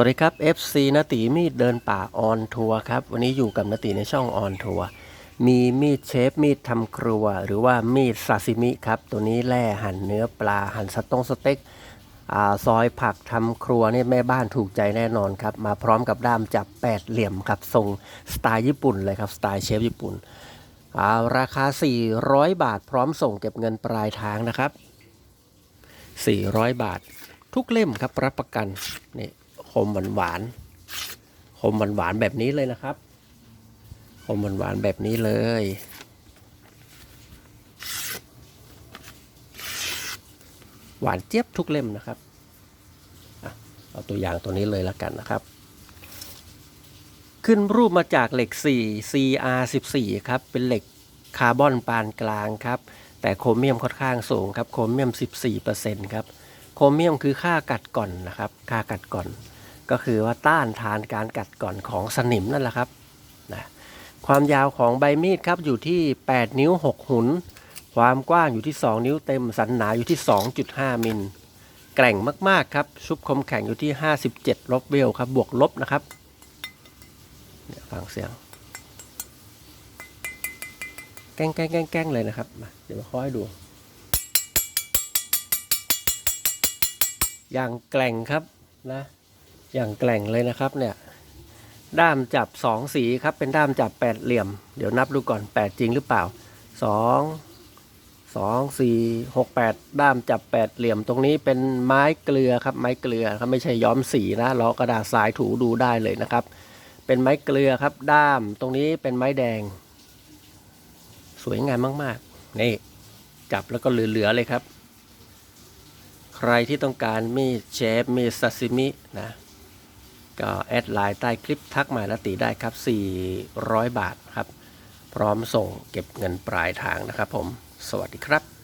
สวัสดีครับ FC นติมีดเดินป่าออนทัวร์ครับ วันนี้อยู่กับนติในช่องออนทัวร์มีมีดเชฟมีดทำครัว หรือว่ามีดซาซิมิครับ ตัวนี้แล่หั่นเนื้อปลาหั่นสตงสเต็กอซอยผักทำครัวนี่แม่บ้านถูกใจแน่นอนครับ มาพร้อมกับด้ามจับแปดเหลี่ยมครับทรงสไตล์ญี่ปุ่นเลยครับสไตล์เชฟญี่ปุ่นาราคา 400 บาท พร้อมส่งเก็บเงินปลายทางนะครับ 400 บาท ทุกเล่มครับรับประกันนี่ มหวานหวานคมหวานหวานแบบนี้เลยนะครับคมหวานหวานแบบนี้เลย หวานเจี๊ยบทุกเล่มนะครับอเอาตัวอย่างตัวนี้เลยแล้วกันนะครับ ขึ้นรูปมาจากเหล็ก 4 CR14 ครับ เป็นเหล็กคาร์บอนปานกลางครับ แต่โครเมียมค่อนข้างสูงครับ โครเมียม 14%ครับ โครเมียมคือค่ากัดก่อนนะครับ ค่ากัดก่อน ก็คือว่าต้านทานการกัดก่อนของสนิมนั่นแหละครับนะความยาวของใบมีดครับอยู่ที่ 8 นิ้ว 6 หุน ความกว้างอยู่ที่ 2 นิ้วเต็มสันหนาอยู่ที่ 2.5 มิล แกร่งมากๆครับ ชุบคมแข็งอยู่ที่ 57 ลบเวลครับ บวกลบนะครับเนี่ยฟังเสียงแกล้งแก้งแก้งแก้งเลยนะครับมาเดี๋ยวมาค่อยดู อย่างแกร่งครับนะ อย่างแกร่งเลยนะครับเนี่ยด้ามจับสองสีครับ เป็นด้ามจับแปดเหลี่ยม เดี๋ยวนับดูก่อนแปดจริงหรือเปล่าสองสองสี่หกแปดด้ามจับแปดเหลี่ยม ตรงนี้เป็นไม้เกลือครับ ไม้เกลือครับไม่ใช่ย้อมสีนะล้อกระดาษทรายถูดูได้เลยนะครับ เป็นไม้เกลือครับ ด้ามตรงนี้เป็นไม้แดง สวยงามมากๆ นี่ จับแล้วก็เหลือๆเลยครับ ใครที่ต้องการมีเชฟมีซาซิมินะ ก็แอดไลน์ใต้คลิปทักมาละตีได้ครับ 400 บาทครับ พร้อมส่งเก็บเงินปลายทางนะครับผม สวัสดีครับ